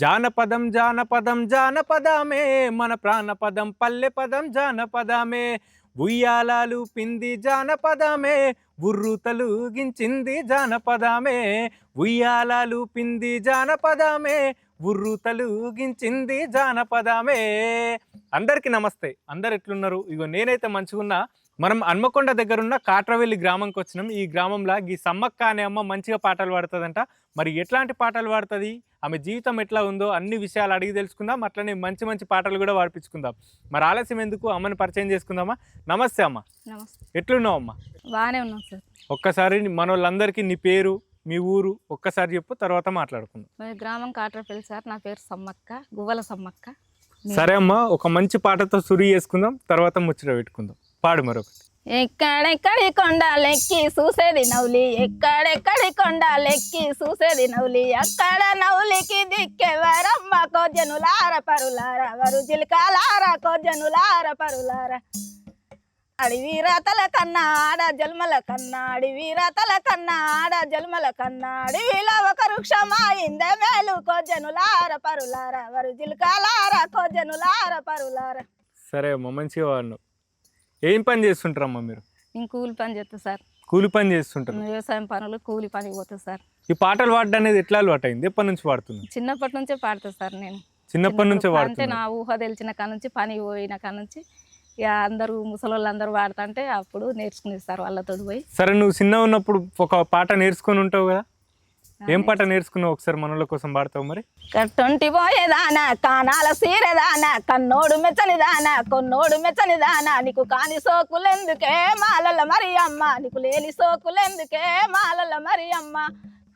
జానపదం జానపదం జానపదమే మన ప్రాణపదం పల్లె పదం జానపదమే. ఉయ్యాలాలు పింది జానపదమే బుర్రు తలుగించింది జానపదమే. ఉయ్యాలాలు పింది జానపదమే బుర్రు తలుగించింది జానపదమే. అందరికీ నమస్తే. అందరు ఎట్లున్నారు? ఇగో నేనైతే మంచిగున్నా మనం హన్మకొండ దగ్గర ఉన్న కాట్రవెల్లి గ్రామంకి వచ్చినాం. ఈ గ్రామంలో ఈ సమ్మక్క అనే అమ్మ మంచిగా పాటలు పాడుతుందంట. మరి ఎట్లాంటి పాటలు పాడుతుంది? ఆమె జీవితం ఎట్లా ఉందో అన్ని విషయాలు అడిగి తెలుసుకుందాం. అట్లనే మంచి మంచి పాటలు కూడా పాడిపించుకుందాం. మరి ఆలస్యం ఎందుకు? అమ్మని పరిచయం చేసుకుందామా? నమస్తే అమ్మ. ఎట్లున్నావు అమ్మ? బాగానే ఉన్నాం సార్. ఒక్కసారి మన వాళ్ళందరికీ నీ పేరు మీ ఊరు ఒక్కసారి చెప్పు తర్వాత మాట్లాడుకుందాం. గ్రామం కాట్రపల్లి సార్. నా పేరు సమ్మక్క గువ్వల సమ్మక్క. సరే అమ్మ ఒక మంచి పాటతో సురి చేసుకుందాం తర్వాత ముచ్చట పెట్టుకుందాం. పాడు మరొకటి. ఎక్కడెక్కడి కొండలెక్కి చూసేది నవ్వులి ఎక్కడెక్కడి కొండలెక్కి చూసేది నవ్వులి అక్కడ నవ్వులికి దిక్కెవరమ్మ కోజనులార పరులార వరు జిలకాలార కోజనులార పరులార. అడివి రాతల కన్నా ఆడ జన్మల కన్నా అడివి రాతల కన్నా ఆడ జన్మల కన్నా అడవిలో ఒక వృక్షమాయిందే మేలు కోజనులార పరులార వరు జిలకాలార కోజనులార పరులార. సరే మంచిగా వాడినావు ఏం పని చేస్తుంటారమ్మా మీరు? నేను కూలి పని చేస్తా సార్. కూలి పని చేస్తుంటారు. వ్యవసాయం పనులు కూలి పనికి పోతా సార్. ఈ పాటలు పాడడం అనేది ఎట్లా అలవాటు అయింది? ఎప్పటి నుంచి పాడుతున్నావు చిన్నప్పటి నుంచే పాడతా సార్ నేను. చిన్నప్పటి నుంచే అంటే పాడుతున్నా నా ఊహ తెలిసిన కాడ నుంచి పని పోయిన కాడ నుంచి ఇక అందరూ ముసలోళ్ళు అందరూ పాడుతుంటే అప్పుడు నేర్చుకునేది సార్ వాళ్ళతో పోయి. సరే నువ్వు చిన్న ఉన్నప్పుడు ఒక పాట నేర్చుకొని ఉంటావు కదా? ఏం పాట నేర్చుకున్నావు ఒకసారి మనల కోసం పాడతావు మరి? కట్టొంటి పోయేదానా కానాల సీరెదానా కన్నోడు మెచ్చనిదానా కొన్నోడు మెచ్చనిదానా నీకు కాని సోకులెందుకే మాలల మరి అమ్మ నీకు లేని సోకులెందుకే మాలల మరి అమ్మ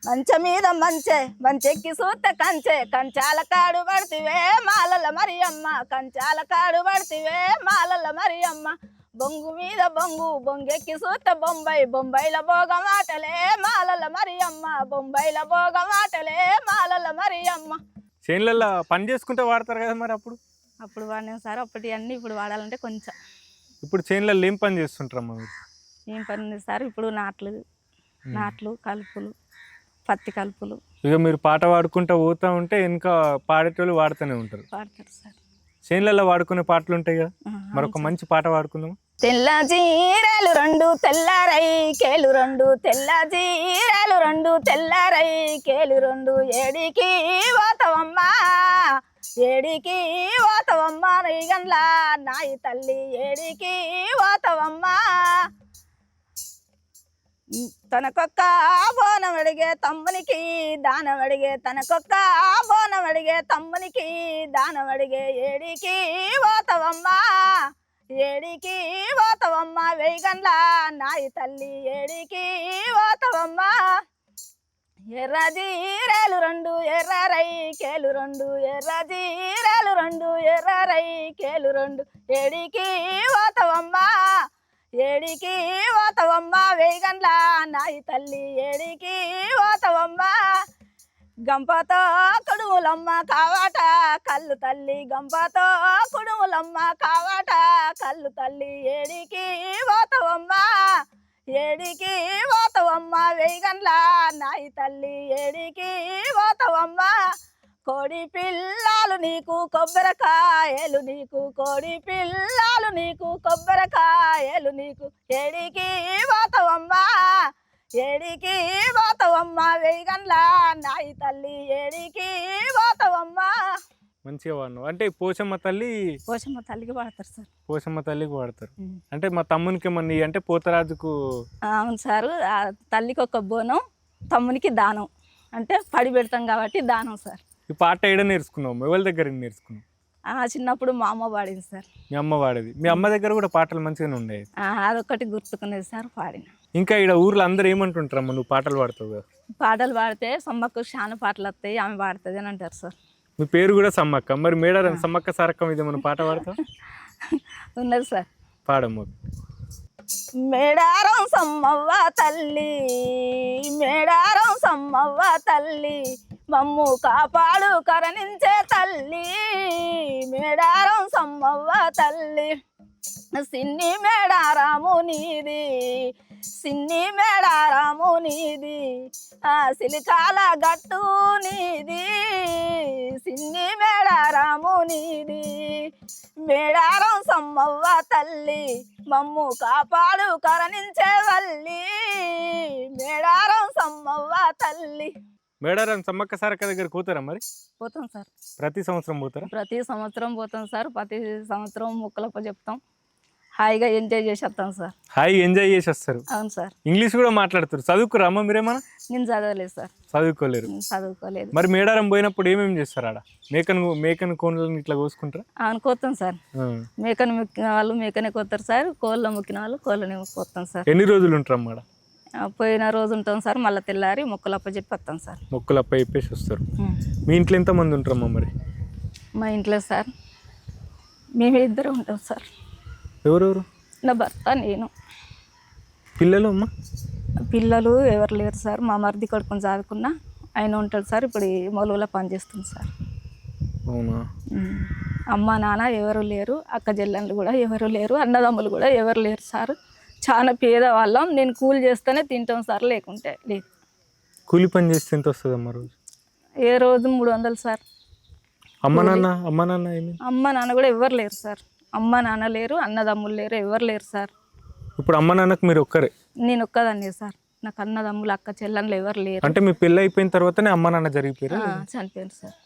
మంచ మీద మంచే మంచెక్కి సూత కంచె కంచాల కాడు పడితివే మాలల మరి అమ్మ కంచాల కాడు పడితివే మాలల మరి అమ్మ బొంగు మీద బొంగు బొంగెక్కి సూత బొంబాయి బొంబాయిల భోగ మాటలే మాలల మరి అమ్మ బొంబాయిల భోగ మాటలే మాలల మరి అమ్మ చేనులలో పని చేసుకుంటే వాడతారు కదా మరి అప్పుడు? అప్పుడు వాడినాం సార్ అప్పటి అన్నీ ఇప్పుడు వాడాలంటే కొంచెం. ఇప్పుడు చేనులలో ఏం పని చేస్తుంటారమ్మా మీరు? ఏం పని ఉంది సార్ ఇప్పుడు నాట్లు నాట్లు కలుపులు పత్తి కలుపులు. ఇక మీరు పాట పాడుకుంటూ పోతా ఉంటే వెనుక పాడేటోళ్ళు వాడుతూనే ఉంటారు. పాడతారు సార్. చేనులలో వాడుకునే పాటలు ఉంటాయి కదా? మరొక మంచి పాట పాడుకుందాం. తెల్ల జీరాలు రెండు తెల్లారై కేలు రెండు. తెల్ల జీరాలు రెండు తెల్లారై కేలు రెండు. ఏడికి పోతావమ్మా ఏడికి పోతావమ్మా రీగన్లా నాయి తల్లి. ఏడికి పోతావమ్మా తనకొక్క బోనం అడిగే తమ్మునికి దానం అడిగే. తనకొక్క బోనం అడిగే తమ్మునికి దానం అడిగే. ఏడికి పోతావమ్మా ఏడికి పోతావమ్మా వెయ్యగండ్ల నాయి తల్లి. ఏడికి పోతావమ్మా ఎర్ర జీరేలు రెండు ఎర్ర రై కేలు రెండు ఎర్ర జీరేలు రెండు ఎర్ర రై కేలు రెండు. ఏడికి పోతావమ్మా ఏడికి పోతావమ్మా వేగండ్ల నాయి తల్లి. ఏడికి పోతావమ్మా గంపతో కుడుములమ్మ కావాట కళ్ళు తల్లి గంపతో కుడుములమ్మ కావాట కళ్ళు తల్లి ఏడికి పోతావమ్మా ఏడికి పోతావమ్మా వేగండ్ల నాయి తల్లి ఏడికి పోతావమ్మా కోడి పిల్లలు నీకు కొబ్బరికాయలు నీకు కోడి పిల్లలు నీకు కొబ్బరికాయలు నీకు ఏడికి పోతావమ్మా ఏడికి పోతావమ్మా వేగండ్ల నాయి తల్లి ఏడికి పోతావమ్మా? మంచిగా వాడినావు. అంటే పోచమ్మ తల్లి పోషమ్మ తల్లికి పడతారు సార్. పోచమ్మ తల్లికి వాడతారు. అంటే మా తమ్మునికి ఏమన్నా అంటే పోతరాజుకు అవును సారు. ఆ తల్లికి ఒక బోనం తమ్మునికి దానం. అంటే పడి పెడతాం కాబట్టి దానం సార్. ఈ పాట ఏడ నేర్చుకున్నావు? ఎవరి దగ్గర నేర్చుకున్నావు? ఆ చిన్నప్పుడు మా అమ్మ పాడింది సార్. మీ అమ్మ వాడేది మీ అమ్మ దగ్గర కూడా పాటలు మంచిగానే ఉండేవి. ఆ, అదొకటి గుర్తుకునేది సార్ పాడిన. ఇంకా ఇక్కడ ఊర్లో అందరూ ఏమంటుంటారమ్మా నువ్వు పాటలు పాడతావు కదా? పాటలు పాడితే సమ్మకు చాలా పాటలు వస్తాయి ఆమె పాడుతుంది అని అంటారు సార్. మీ పేరు కూడా సమ్మక్క. మరి మేడారం సమ్మక్క సారక్క మీద మనం పాట పాడతావు? ఉన్నది సార్. పాడమ్మ. మేడారం సమ్మవ్వ తల్లి మేడారం సమ్మవ్వ తల్లి మమ్ము కాపాడు కరణించే తల్లి మేడారం సమ్మవ్వ తల్లి. సిన్ని మేడారాము నీది సిన్ని మేడారాము నీది. ఆ సిలికాల గట్టు నీది. సిన్ని మేడారాము నీది. మేడారం సమ్మవ్వ తల్లి మమ్ము కాపాడు కరణించే వల్లి. మేడారం సమ్మవ్వ తల్లి. మేడారం సమ్మక్క సారక్క దగ్గర కూతారా మరి? పోతాం సార్. ప్రతి సంవత్సరం పోతారా? ప్రతి సంవత్సరం పోతాం సార్. ప్రతి సంవత్సరం ముక్కలప్ప చెప్తాం. హాయిగా ఎంజాయ్ చేసి వస్తాం సార్. హాయి ఎంజాయ్ చేసి వస్తారు అవును సార్. ఇంగ్లీష్ కూడా మాట్లాడుతారు. చదువుకురా అమ్మ మీరేమన్నా? నేను చదవలేదు సార్. చదువుకోలేరు. చదువుకోలేదు. మరి మేడారం పోయినప్పుడు ఏమేమి చేస్తారు ఆడ? మేకను మేకను కోళ్ళని ఇట్లా కోసుకుంటారా? అవును కోస్తాం సార్. మేకను మొక్కిన వాళ్ళు మేకనే కోస్తారు సార్. కోళ్ళ మొక్కిన వాళ్ళు కోళ్ళని కోస్తాం సార్. ఎన్ని రోజులు ఉంటారు అమ్మ పోయిన రోజు ఉంటాం సార్. మళ్ళీ తెల్లారి మొక్కలప్ప చెప్పి వస్తాం సార్. మొక్కులు అప్ప చెప్పేసి వస్తారు. మీ ఇంట్లో ఎంత మంది ఉంటారమ్మా మరి? మా ఇంట్లో సార్ మేము ఇద్దరు ఉంటాం సార్. ఎవరెవరు? నా భర్త నేను. పిల్లలు అమ్మ? పిల్లలు ఎవరు లేరు సార్. మా మరిది కొడుకుని చదువుకున్నా. ఆయన ఉంటాడు సార్. ఇప్పుడు ఈ మొలుగులో పనిచేస్తుంది సార్. అవునా. అమ్మ నాన్న ఎవరు లేరు. అక్క చెల్లెళ్ళు కూడా ఎవరు లేరు. అన్నదమ్ములు కూడా ఎవరు లేరు సార్. చాలా పేదవాళ్ళం. నేను కూలి చేస్తేనే తింటాం సార్. లేకుంటే లేదు. కూలి పని చేస్తే ఎంత వస్తుంది అమ్మ రోజు? ఏ రోజు మూడు వందలు సార్. అమ్మ నాన్న అమ్మ నాన్న అమ్మ నాన్న కూడా ఎవరు లేరు సార్. అమ్మ నాన్న లేరు అన్నదమ్ములు లేరు ఎవరు లేరు సార్. ఇప్పుడు అమ్మ నాన్నకు మీరు ఒక్కరే? నేను ఒక్కదాన్ని సార్. నాకు అన్నదమ్ములు అక్క చెల్లెళ్ళు ఎవరు లేరు. అంటే మీ పెళ్ళి అయిపోయిన తర్వాతనే అమ్మ నాన్న జరిగిపోయారు? ఆ, చనిపోయారు సార్.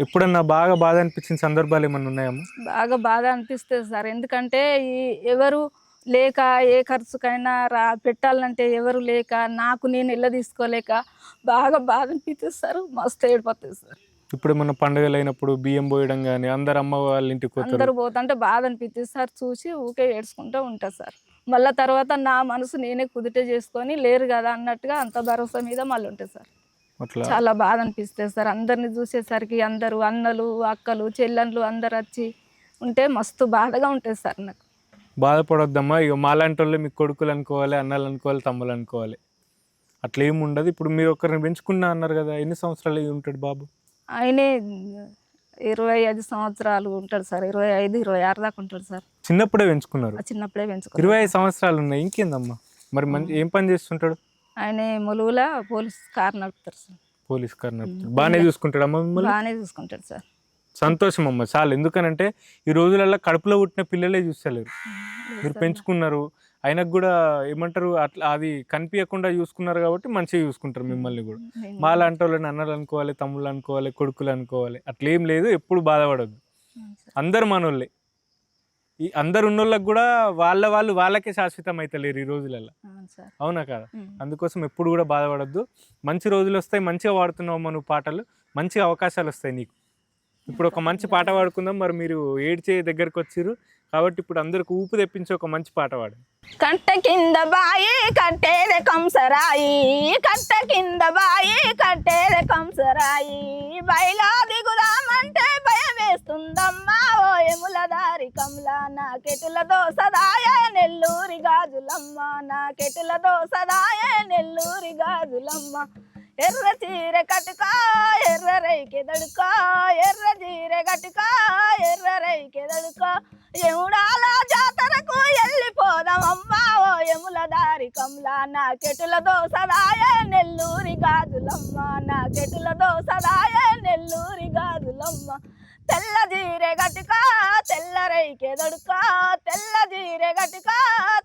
ఎప్పుడన్నా బాగా బాధ అనిపించిన సందర్భాలు ఏమన్నా ఉన్నాయమ్మా బాగా బాధ అనిపిస్తుంది సార్. ఎందుకంటే ఈ ఎవరు లేక ఏ ఖర్చుకైనా రా పెట్టాలంటే ఎవరు లేక నాకు నేను ఇళ్ళ తీసుకోలేక బాగా బాధ అనిపిస్తుంది సార్ మస్తు ఏడిపోతుంది సార్. ఇప్పుడు ఏమన్నా పండుగలు అయినప్పుడు బియ్యం పోయడం కానీ అందరు అమ్మ వాళ్ళ ఇంటికి అందరు పోతుంటే బాధ అనిపిస్తుంది. సార్ చూసి ఊకే ఏడ్చుకుంటూ ఉంటా సార్. మళ్ళీ తర్వాత నా మనసు నేనే కుదిటే చేసుకొని లేరు కదా అన్నట్టుగా అంత భరోసా మీద మళ్ళీ ఉంటుంది సార్. చాలా బాధ అనిపిస్తుంది సార్. అందరిని చూసేసరికి అందరూ అన్నలు అక్కలు చెల్లెళ్ళు అందరు వచ్చి ఉంటే మస్తు బాధగా ఉంటుంది సార్ నాకు. బాధపడొద్దమ్మా. ఇక మాలాంటి వాళ్ళు మీకు కొడుకులు అనుకోవాలి అన్నలు అనుకోవాలి తమ్ములు అనుకోవాలి. అట్లా ఏమి ఉండదు. ఇప్పుడు మీరు ఒకరిని పెంచుకున్నా అన్నారు కదా ఎన్ని సంవత్సరాలు ఉంటాడు బాబు? ఆయనే ఇరవై ఐదు సంవత్సరాలు ఉంటాడు సార్. ఇరవై ఐదు ఇరవై ఆరు దాకా ఉంటాడు సార్. చిన్నప్పుడే పెంచుకున్నారు? చిన్నప్పుడే పెంచుకున్నాడు ఇరవై ఐదు సంవత్సరాలు ఉన్నాయి. ఇంకేందమ్మా? మరి మంచి ఏం పని చేస్తుంటాడు? ఆయన ములుగుల పోలీస్ కార్ నడుపుతారు సార్. పోలీస్ కార్ నడుపుతాడు. బాగానే చూసుకుంటాడు అమ్మ మిమ్మల్ని? బాగానే చూసుకుంటాడు సార్. సంతోషం అమ్మ చాలు. ఎందుకనంటే ఈ రోజులలో కడుపులో పుట్టిన పిల్లలే చూస్తలేరు. మీరు పెంచుకున్నారు. ఆయనకు కూడా ఏమంటారు అట్లా అది కనిపించకుండా చూసుకున్నారు కాబట్టి మంచిగా చూసుకుంటారు మిమ్మల్ని కూడా. మా లాంటి వాళ్ళని అన్నలు అనుకోవాలి తమ్ముళ్ళు అనుకోవాలి కొడుకులు అనుకోవాలి అట్లా ఏం లేదు ఎప్పుడు బాధపడద్దు. అందరు మనోళ్ళే. ఈ అందరు ఉన్నోళ్ళకి కూడా వాళ్ళ వాళ్ళు వాళ్ళకే శాశ్వతం అవుతలేరు ఈ రోజులలో అవును కదా. అందుకోసం ఎప్పుడు కూడా బాధపడద్దు. మంచి రోజులు వస్తాయి మంచిగా పాడుతున్నావు నువ్వు పాటలు మంచి అవకాశాలు వస్తాయి నీకు. ఇప్పుడు ఒక మంచి పాట పాడుకుందాం. మరి మీరు ఏడ్చే దగ్గరకు వచ్చిర్రు. కాబట్టి ఇప్పుడు అందరికి ఊపు తెప్పించి ఒక మంచి పాట పాడు. కట్ట కింద బాయి కట్టేదే కంసరాయి. కట్ట కింద బాయి కట్టేదే కంసరాయి. బయలా దిగుదామంటే వస్తుందమ్మా ఓ ఎముల దారి కమ్లా నా కెటులతో సదాయ నెల్లూరి గాజులమ్మ నా కెటులతో సదాయ నెల్లూరి గాజులమ్మ. ఎర్ర చీర కటుక ఎర్ర రైకెదడుక ఎర్ర చీర కటుక ఎర్ర రైకెదడుక ఎముడాల జాతరకు వెళ్ళిపోదామమ్మా ఓ ఎముల దారి కమ్లా నా కెటులతో సదాయ నెల్లూరి గాజులమ్మ నా కెటులతో సదాయ నెల్లూరి గాజులమ్మ. తెల్ల జీరే గటుక తెల్లరైకే దొడుక తెల్ల జీరే గటుక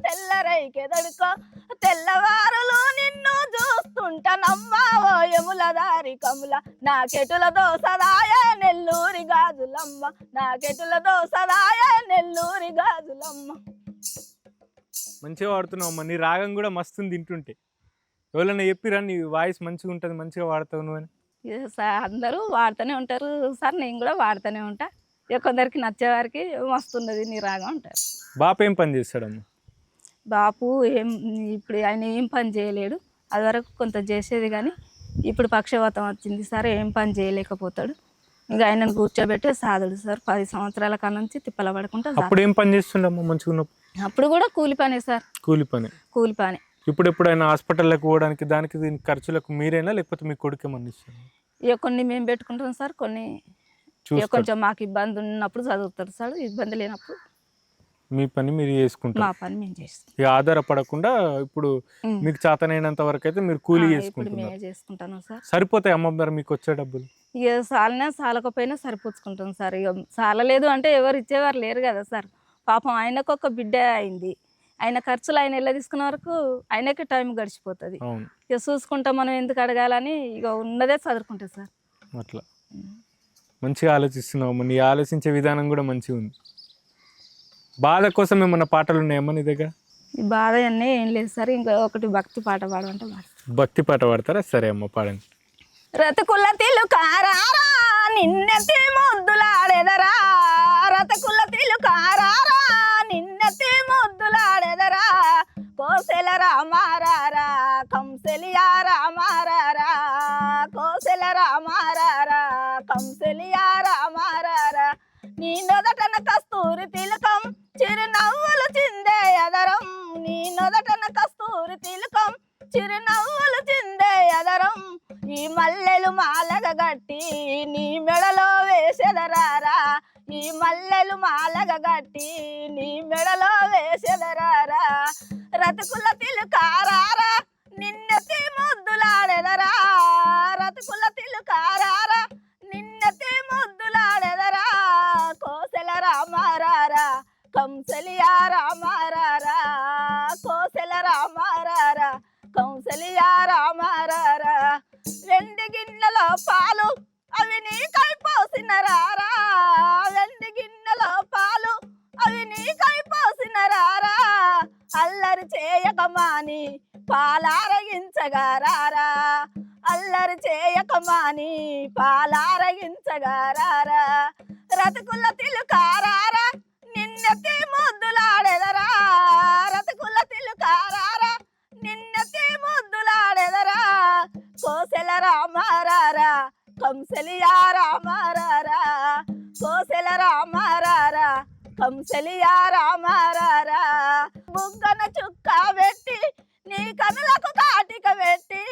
తెల్లరైకే దొడుక. తెల్లవారులు నిన్ను చూస్తుంటానమ్మా ఓ ఎముల దారి కముల. నా కెటుల దోసదాయ నెల్లూరి గాజులమ్మ. నా కెటుల దోసదాయ నెల్లూరి గాజులమ్మ. మంచిగా వాడుతున్నావు అమ్మ. నీ రాగం కూడా మస్తుంది తింటుంటే. ఎవరైనా చెప్పిరా నీ వాయిస్ మంచిగా ఉంటుంది మంచిగా వాడతావు నువ్వు అని అందరూ వాడుతూనే ఉంటారు. సార్ నేను కూడా వాడుతూనే ఉంటా. ఇక కొందరికి నచ్చేవారికి వస్తున్నది నీ రాగం అంటారు. బాప ఏం పని చేస్తాడమ్మా? బాపు ఏం ఇప్పుడు ఆయన ఏం పని చేయలేడు. అది వరకు కొంత చేసేది కానీ ఇప్పుడు పక్షవాతం వచ్చింది. సార్ ఏం పని చేయలేకపోతాడు. ఇంకా ఆయనను కూర్చోబెట్టే సాధుడు సార్. పది సంవత్సరాల కాడ నుంచి తిప్పల సాధుడు. అప్పుడు ఏం పని చేస్తుండమ్మా? మంచిగా అప్పుడు కూడా కూలి పనే సార్. కూలి పని. కూలి పని. ఇప్పుడు ఎప్పుడైనా హాస్పిటల్కి పోవడానికి దానికి దీని ఖర్చులకు మీరేనా లేకపోతే మీ కొడుకు ఏమన్నా ఇస్తారా? ఇక కొన్ని మేము పెట్టుకుంటాం సార్ కొన్ని ఇక కొంచెం మాకు ఇబ్బంది ఉన్నప్పుడు చదువుతారు సార్ ఇబ్బంది లేనప్పుడు మీ పని మీరు చేసుకుంటారు. మా పని మేము చేస్తాం. ఇక ఆధారపడకుండా ఇప్పుడు. మీకు చేతనైనంత వరకు అయితే మీరు కూలీ చేసుకుంటున్నారు. చేసుకుంటాను సార్. సరిపోతాయి అమ్మ మరి మీకు వచ్చే డబ్బులు? ఇక సాలనే సాలకపోయినా సరిపుచ్చుకుంటాం సార్. ఇక సాలలేదు అంటే ఎవరు ఇచ్చేవారు లేరు కదా సార్. పాపం ఆయనకు ఒక బిడ్డ అయింది. ఆయన ఖర్చులు ఆయన ఎలా తీసుకున్న వరకు ఆయనకే టైం గడిచిపోతుంది. ఇక చూసుకుంటా మనం ఎందుకు అడగాలని ఇక ఉన్నదే చదువుకుంటా సార్. అట్లా. మంచిగా ఆలోచిస్తున్నావు. నీ ఆలోచించే విధానం కూడా మంచిగా ఉంది. బాధ కోసం ఏమన్నా పాటలు ఉన్నాయమ్మా నీ దగ్గర? ఈ బాధ అన్నీ ఏం లేదు సార్. ఇంకా ఒకటి భక్తి పాట పాడమంటే పాడు భక్తి పాట పాడతారా? సరే అమ్మ పాడండి. రతకుల తిలుకారారా నిన్నెత్తి ముద్దులాడెదరా. రతకుల తిలుకారారా నిన్నెత్తి ముద్దులాడెదరా కోసెల రామారారా కంసెలియా రామారారా కోసెల రామారారా కంసెలియా రామారారా నీ నొదటన కస్తూరి తిలకం చిరునవ్వులు చిందే ఎదరం నీ నొదటన కస్తూరి తిలకం చిరునవ్వులు చిందే ఎదరం ఈ మల్లెలు మాలగ గట్టి నీ మెడలో వేసెదరారా. ఈ మల్లెలు మాలగ గట్టి నీ మెడలో రతకుల తిలుకారారా నిన్నెత్తి ముద్దులాడెదరా. రతకుల తిలుకారారా నిన్నెత్తి ముద్దులాడెదరా. కోసెల రామారారా కంసలియా రామారారా. కోసెల రామారారా కంసలియా రామారారా. వెండి గిన్నెలో పాలు అవి నీకై పోసిన రారా వెండి గిన్నెలో పాలు అవి నీకై పోసిన రారా అల్లరి చేయకమాని పాలారగించగా రారా. అల్లరి చేయకమాని పాలారగించగా రారా. రతకుల తిలుకారారా నిన్నెత్తి ముద్దులాడెదరా. రతకుల తిలుకారారా నిన్నెత్తి ముద్దులాడెదరా. కోసెల రామారారా కంసలియా రామారారా కోసెల రామారా కంసలియా రామారారా. బుగ్గన చుక్క పెట్టి నీ కనులకు కాటిక పెట్టి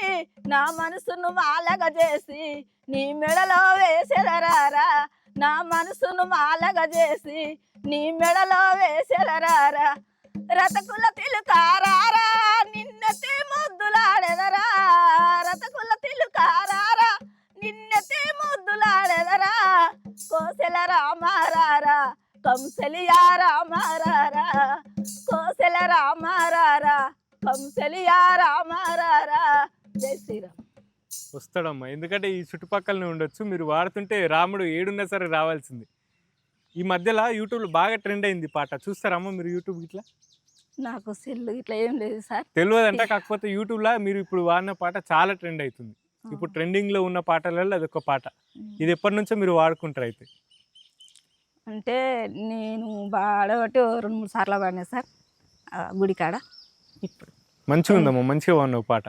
నా మనసును మాలగ చేసి నీ మెడలో వేసెదరారా నా మనసును మాలగ చేసి నీ మెడలో వేసెదరారా రతకుల తిలుకారారా నిన్నెత్తి ముద్దులాడెదరా. రతకుల తిలుకారారా నిన్నెత్తి ముద్దులాడెదరా. కోసెల రామారారా. కంసలియా రామారారా కోసెల రామారారా కంసలియా రామారారా. జై శ్రీరామ్. వస్తాడమ్మా. ఎందుకంటే ఈ చుట్టుపక్కలనే ఉండొచ్చు. మీరు వాడుతుంటే రాముడు ఏడున్నా సరే రావాల్సింది. ఈ మధ్యలో యూట్యూబ్లో బాగా ట్రెండ్ అయింది పాట. చూస్తారమ్మా మీరు యూట్యూబ్ ఇట్లా? నాకు సెల్లు ఇట్లా ఏం లేదు సార్. తెలియదంట. కాకపోతే యూట్యూబ్లో మీరు ఇప్పుడు వాడిన పాట చాలా ట్రెండ్ అవుతుంది. ఇప్పుడు ట్రెండింగ్లో ఉన్న పాటలలో అది ఒక పాట. ఇది ఎప్పటి నుంచో మీరు వాడుకుంటారు అయితే. అంటే నేను వాడబట్టి ఓ రెండు మూడు సార్లు పాడినా సార్ ఆ గుడి కాడ ఇప్పుడు. మంచిగా ఉందమ్మా మంచిగా వాడినావు పాట.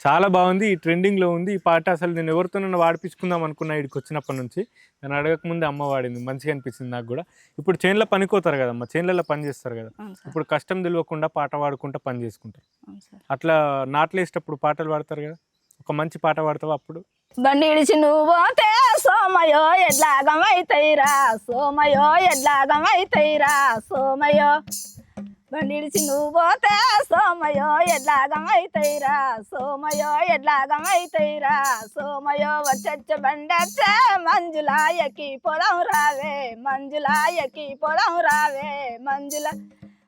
చాలా బాగుంది ఈ ట్రెండింగ్లో ఉంది. ఈ పాట అసలు నేను ఎవరితోనైనా వాడిపించుకుందాం అనుకున్నా ఇక్కడికి వచ్చినప్పటి నుంచి. నేను అడగకముందే అమ్మ వాడింది మంచిగా అనిపించింది నాకు కూడా. ఇప్పుడు చేన్లో పనికోతారు కదమ్మా చేన్లలో పని చేస్తారు కదా. ఇప్పుడు కష్టం తెలియకుండా పాట పాడుకుంటా పని చేసుకుంటారు. అట్లా నాట్లేసేటప్పుడు పాటలు పాడతారు కదా. ఒక మంచి పాట పాడతావు అప్పుడు? బండి ఇడిచి నువ్వు పోతే సోమయో ఎడ్లాగమైతైరా సోమయో ఎడ్లాగమైతైరా సోమయో బండి ఇడిచి నువ్వు పోతే సోమయో ఎడ్లాగమైతైరా సోమయో ఎడ్లాగమైతైరా సోమయో వచ్చ బండచ్చే మంజులాయకి పొలం రావే మంజులాయకి పొలం రావే మంజుల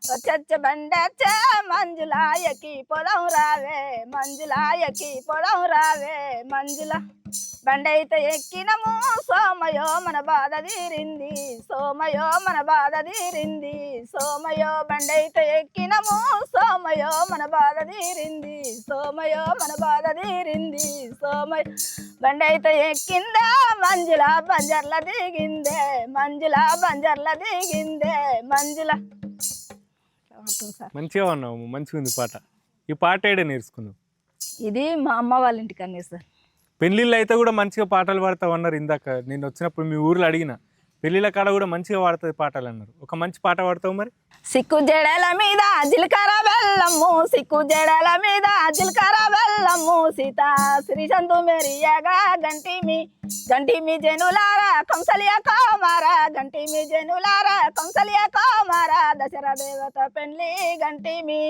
వచ్చచ్చ బండచ్చే మంజులాయకి పొలం రావే మంజులాయకి పొలం రావే మంజుల బండైతే ఎక్కినము. సోమయో మన బాధ తీరింది సోమయో మన బాధ తీరింది సోమయో బండైతే ఎక్కినము. సోమయో మన బాధ తీరింది సోమయో మన బాధ తీరింది సోమయ బండైతే ఎక్కిందా మంజుల బంజర్ల దిగిందే మంజుల బంజర్ల దిగిందే మంజుల సార్. మంచిగా ఉన్నావు మంచిగా ఉంది పాట. ఈ పాట ఏడే నేర్చుకున్నావు? ఇది మా అమ్మ వాళ్ళ ఇంటికి అన్నీ సార్. పెళ్ళిళ్ళు అయితే కూడా మంచిగా పాటలు పాడతావు అన్నారు ఇందాక. నేను వచ్చినప్పుడు మీ ఊర్లో అడిగిన. పెళ్ళిళ్ళ కాడ కూడా మంచిగా పాడుతుంది పాటలు అన్నారు. ఒక మంచి పాట పాడతావు మరి? సిక్కు జడల మీద జీలకర్ర బెల్లము సిక్కు జడల మీద జీలకర్ర బెల్లము సీత శ్రీచందు మెరియగా గంటి మీ జనులారా కంసలియ గంటి మీ జనులారా కంసలియ కోమార దశర దేవత పెండ్లి గంటిమి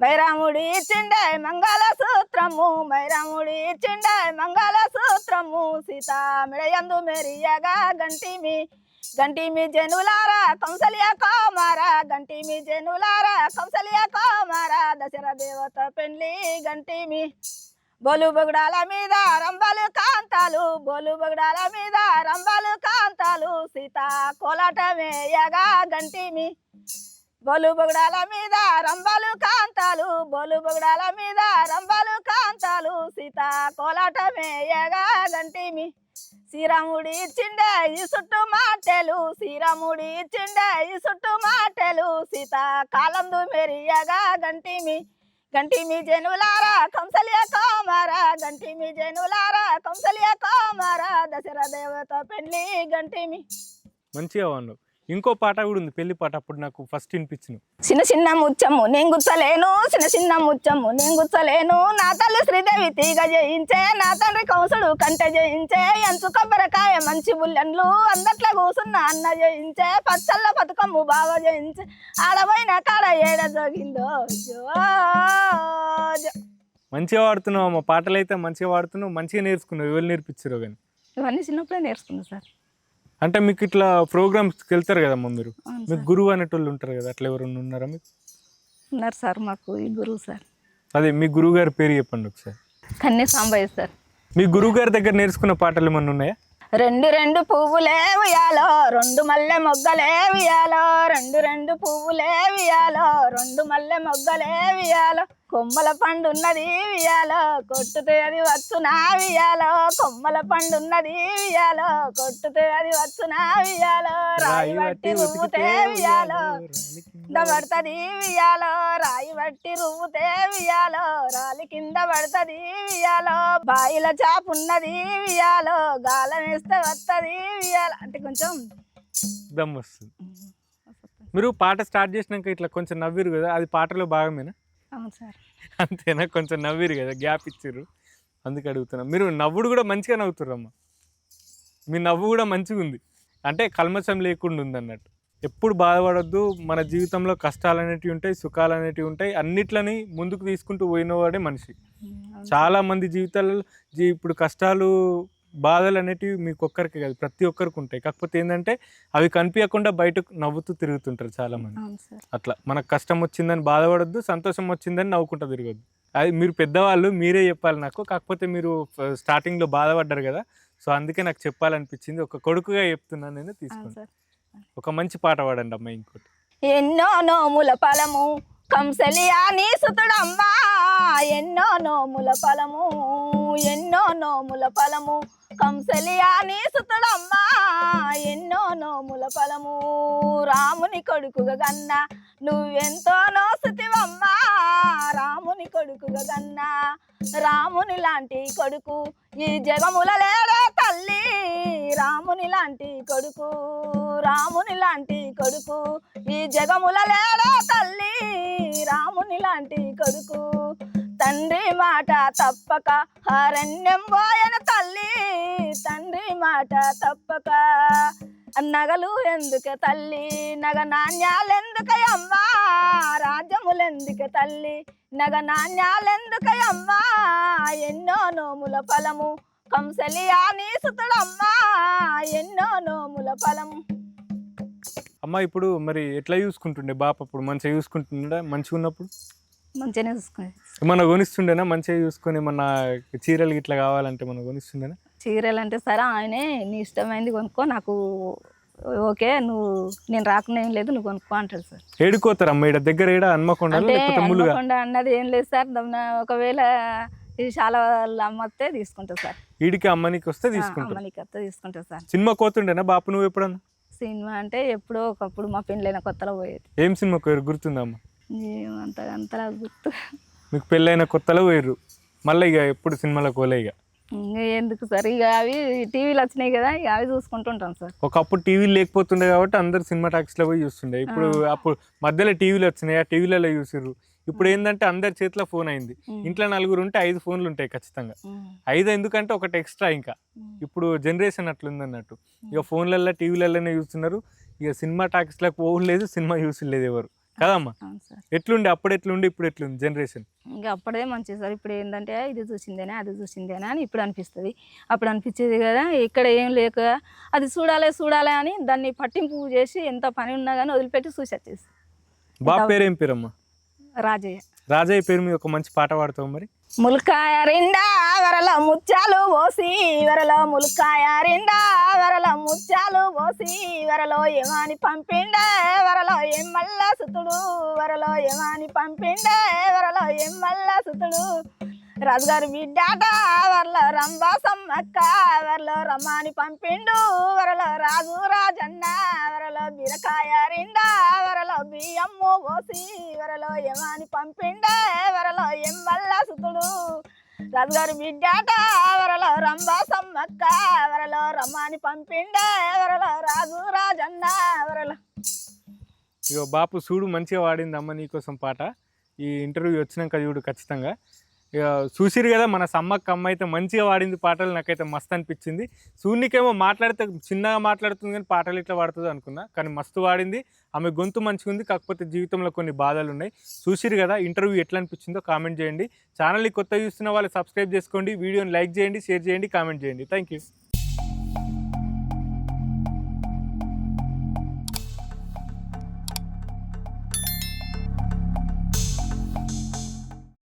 మైరాముడి ఇచ్చిండే మంగళ సూత్రము మైరాముడి ఇచ్చిండే మంగళ సూత్రము సీత మిడయందు మెరియగా గంటి మీ. జనులారా కంసలియ గంటి మీ జనులారా కంసలియ కోమార దశర దేవత పెండ్లి గంటిమి బోలు బొగడాల మీద రంబాలు కాంతాలు బోలు బొగడాల మీద రంబాలు కాంతాలు సీత కోలాట గంటిమి. బోలు బొగడాల మీద రంబాలు కాంతాలు బోలు బొగడాల మీద రంబాలు కాంతాలు సీత కోలాట గంటిమి. శ్రీరాముడి ఇచ్చిండే ఈ సుట్టు మాటలు శ్రీరాముడి ఇచ్చిండే ఈ సుట్టు మాటలు సీత కాలందు మెరియగా గంటిమి. గంటిమి జనులారా కంసలియ కోమార గంటిమి జనులారా కంసలియ కోమార దశర దేవత పెళ్ళి గంటిమి. మంచిగా అన్నావు ఇంకో పాట కూడా ఉంది పెళ్ళి పాట అప్పుడు నాకు ఫస్ట్ వినిపించిన. చిన్న చిన్న ముచ్చము నేను గుచ్చలేను చిన్న చిన్న ముచ్చము నేను గుచ్చలేను. నా తల్లి శ్రీదేవి తీగ జయించే నా తండ్రి కంసుడు కంటె జయించే ఎంచు కొబ్బరికాయ మంచి బుల్లెన్లు అందట్ల కూసున్న అన్న జయించే పచ్చళ్ళ బతుకమ్ము బాగా జయించే ఆడపోయిన కాడ ఏడ జోగిందో. మంచిగా పాడుతున్నావు అమ్మ. పాటలు అయితే మంచిగా పాడుతున్నావు మంచిగా నేర్చుకున్నావు. ఎవరు నేర్పించారో కానీ? ఇవన్నీ చిన్నప్పుడే నేర్చుకున్నా సార్. అంటే మీకు ఇట్లా ప్రోగ్రామ్స్కి వెళ్తారు కదమ్మా మీరు మీకు గురువు అనేటోళ్ళు ఉంటారు కదా అట్లా ఎవరైనా ఉన్నారా మీకు? ఉన్నారు సార్ మాకు ఈ గురువు సార్. అదే మీ గురువు గారి పేరు చెప్పండి ఒకసారి. కన్య సాంబయ్య సార్. మీ గురువు గారి దగ్గర నేర్చుకున్న పాటలు ఏమన్నా ఉన్నాయా? రెండు రెండు పువ్వులే ఉయ్యాలో రెండు మల్లె మొగ్గలే ఉయ్యాలో రెండు రెండు పువ్వులే ఉయ్యాలో రెండు మల్లె మొగ్గలే ఉయ్యాలో కొమ్మల పండు ఉన్నది ఉయ్యాలో కొట్టుతే అది వచ్చునా ఉయ్యాలో కొమ్మల పండు ఉన్నది ఉయ్యాలో కొట్టుతే అది వచ్చునా ఉయ్యాలో రాయి బట్టి రువ్వుతే ఉయ్యాలో. కింద పడుతుంది వియాలో రాయి బట్టి రువ్వుతే వియాలో రాలి కింద పడుతుంది వియాలో బాయిల చాపు ఉన్నది వియాలో గాలం వేస్తే వస్తుంది వియాల అంటే కొంచెం దమ్ వస్తుంది. మీరు పాట స్టార్ట్ చేసినాక ఇట్లా కొంచెం నవ్విరు కదా అది పాటలో భాగమేనా? అవును సార్. అంతేనా? కొంచెం నవ్విరు కదా గ్యాప్ ఇచ్చిర్రు. అందుకే అడుగుతున్నా. మీరు నవ్వుడు కూడా మంచిగా నవ్వుతుర్రమ్మ. మీ నవ్వు కూడా మంచిగా ఉంది అంటే కల్మషం లేకుండా ఉంది అన్నట్టు ఎప్పుడు బాధపడొద్దు. మన జీవితంలో కష్టాలు అనేటివి ఉంటాయి సుఖాలు అనేటివి ఉంటాయి. అన్నిట్లని ముందుకు తీసుకుంటూ పోయినవాడే మనిషి. అవును. చాలా మంది జీవితాలలో జీ- ఇప్పుడు కష్టాలు బాధలు అనేటివి మీకు ఒక్కరికి కాదు ప్రతి ఒక్కరికి ఉంటాయి. కాకపోతే ఏంటంటే అవి కనిపించకుండా బయటకు నవ్వుతూ తిరుగుతుంటారు చాలా మంది. అవును సార్. అట్లా. మనకు కష్టం వచ్చిందని బాధపడొద్దు సంతోషం వచ్చిందని నవ్వుకుంటూ తిరగద్దు. అది మీరు పెద్దవాళ్ళు మీరే చెప్పాలి నాకు. కాకపోతే మీరు స్టార్టింగ్లో బాధపడ్డారు కదా. సో అందుకే నాకు చెప్పాలనిపించింది. ఒక కొడుకుగా చెప్తున్నాను నేను సార్. ఒక మంచి పాట పాడండి అమ్మ ఇంకోటి. ఎన్నో నోముల ఫలము కంసలియా నీ సుతుడమ్మా. ఎన్నో నోముల ఫలము ఎన్నో నోముల ఫలము కంసలియా నీ సుతుడమ్మా. ఎన్నో నోముల ఫలము రాముని కొడుకుగా కన్నా నువ్వెంతో నోసుతివమ్మా రాముని కొడుకుగా గన్నా రాముని లాంటి కొడుకు ఈ జగముల లేడే తల్లి. రాముని లాంటి కొడుకు రాముని లాంటి కొడుకు ఈ జగముల లేడే తల్లి. రాముని లాంటి కొడుకు తండ్రి మాట తప్పక. అరణ్యం పోయన తల్లి తండ్రి మాట తప్పక. నగలు ఎందుకే తల్లి నగ నాణ్యాలెందుకయమ్మా రాజ్యములెందుకే తల్లి నగ నాణ్యాలెందుకయమ్మా ఎన్నో నోముల ఫలము కంసలియా నీసుతుడమ్మా ఎన్నో నోముల ఫలము. అమ్మ ఇప్పుడు మరి ఎట్లా చూసుకుంటుండే బాప అప్పుడు మంచిగా చూసుకుంటుండే? మంచిగా ఉన్నప్పుడు మంచిగానే చూసుకునేది. ఏమన్నా కొనిస్తుండేనా? మంచిగా చూసుకొని ఏమన్నా చీరలు ఇట్లా కావాలంటే మనం కొనిస్తుండేనా? చీరలు అంటే సరే ఆయనే నీ ఇష్టమైంది కొనుక్కో నాకు ఓకే నువ్వు నేను రాకుండా ఏం లేదు నువ్వు కొనుక్కో అంటాడు సార్. ఏడుకోతారు అమ్మ ఈడ దగ్గర ఏడ? హన్మకొండ అంటే హన్మకొండ అన్నది ఏం లేదు సార్ దమ్మున ఒకవేళ ఇది చాలా అమ్మతే తీసుకుంటా సార్. ఈడికి అమ్మనికి వస్తే తీసుకుంటారు అమ్మనికి అత్త తీసుకుంటా సార్. సినిమా కోతుండేనా బాపు నువ్వు ఎప్పుడన్నా? సినిమా అంటే ఎప్పుడో ఒకప్పుడు మా పెళ్ళైన కొత్తలో పోయేది. ఏం సినిమా గుర్తుందమ్మా? అంత అంతలా గుర్తు మీకు పెళ్ళైన కొత్తలో పోయారు మళ్ళీ ఇక ఎప్పుడు సినిమాలో కోలే ఇక. ఇంకా ఎందుకు సార్? ఇక అవి టీవీలు వచ్చినాయి కదా ఇక అవి చూసుకుంటుంటాం సార్. ఒకప్పుడు టీవీలు లేకపోతుండే కాబట్టి అందరు సినిమా టాక్స్లో పోయి చూస్తుండే. ఇప్పుడు అప్పుడు మధ్యలో టీవీలు వచ్చినాయి ఆ టీవీలలో చూసిర్రు. ఇప్పుడు ఏంటంటే అందరి చేతిలో ఫోన్ అయింది. ఇంట్లో నలుగురు ఉంటే ఐదు ఫోన్లు ఉంటాయి ఖచ్చితంగా. ఐదు ఎందుకంటే ఒకటి ఎక్స్ట్రా ఇంకా. ఇప్పుడు జనరేషన్ అట్లుంది అన్నట్టు ఇక ఫోన్లల్లో టీవీలలోనే చూస్తున్నారు. ఇక సినిమా టాకీస్లకు పోవుడు లేదు సినిమా చూసి లేదు ఎవరు. కదమ్మా? అవును సార్. ఎట్లుండే? అప్పుడు ఎట్లుండే? ఇప్పుడు ఎట్లుంది? జనరేషన్? ఇంకా అప్పుడే మంచిది సార్. ఇప్పుడు ఏంటంటే ఇది చూసిందేనా అది చూసిందేనా అని ఇప్పుడు అనిపిస్తుంది. అప్పుడు అనిపించేది కదా ఇక్కడ ఏం లేక అది చూడాలి చూడాలి అని దాన్ని పట్టింపు చేసి ఎంత పని ఉన్నా కానీ వదిలిపెట్టి చూసి. వచ్చేసి బాబు పేరు ఏం పేరమ్మా? రాజయ్య. రాజయ్య పేరు మీద ఒక మంచి పాట పాడతావు మరి? ములకాయ రిండా వరల ముత్యాలు పోసి వరలో ములకాయ వరల ముత్యాలు పోసి వరలో ఏమాని పంపిండే వరలో ఎమ్మల్ల సుతుడు వరలో ఏమాని పంపిండే వరలో ఎమ్మల్ల సుతుడు. రాజుగారు బిడ్డాట వరలో రంబాసమ్మక్క వరలో రమ్మాని పంపిండు వరలో రాజు రాజన్న వరలో బీరకాయ రిండా వరలో బియ్యమ్ము పోసి వరలో ఏమాని పంపిండే వరలో ఎమ్మల్ల సుతుడు. రాజుగారి బిడ్డాట వరలో రంబాసమ్మక్క ఎవరలో రమ్మాని పంపిండే ఎవరలో రాజు రాజన్న ఎవరలో ఇగో బాపు చూడు మంచిగా వాడింది అమ్మ నీకోసం పాట. ఈ ఇంటర్వ్యూ వచ్చినాక చూడు ఖచ్చితంగా. చూసిరు కదా మన సమ్మక్క అమ్మ అయితే మంచిగా వాడింది పాటలు నాకైతే మస్తు అనిపించింది. సూర్యునికేమో మాట్లాడితే చిన్నగా మాట్లాడుతుంది కానీ పాటలు ఇట్లా పాడుతుంది అనుకున్నా. కానీ మస్తు వాడింది ఆమె గొంతు మంచిగా ఉంది కాకపోతే జీవితంలో కొన్ని బాధలు ఉన్నాయి. చూసిరు కదా ఇంటర్వ్యూ ఎట్లా అనిపించిందో కామెంట్ చేయండి. ఛానల్ని కొత్త చూస్తున్న వాళ్ళు సబ్స్క్రైబ్ చేసుకోండి. వీడియోని లైక్ చేయండి షేర్ చేయండి కామెంట్ చేయండి. Thank you.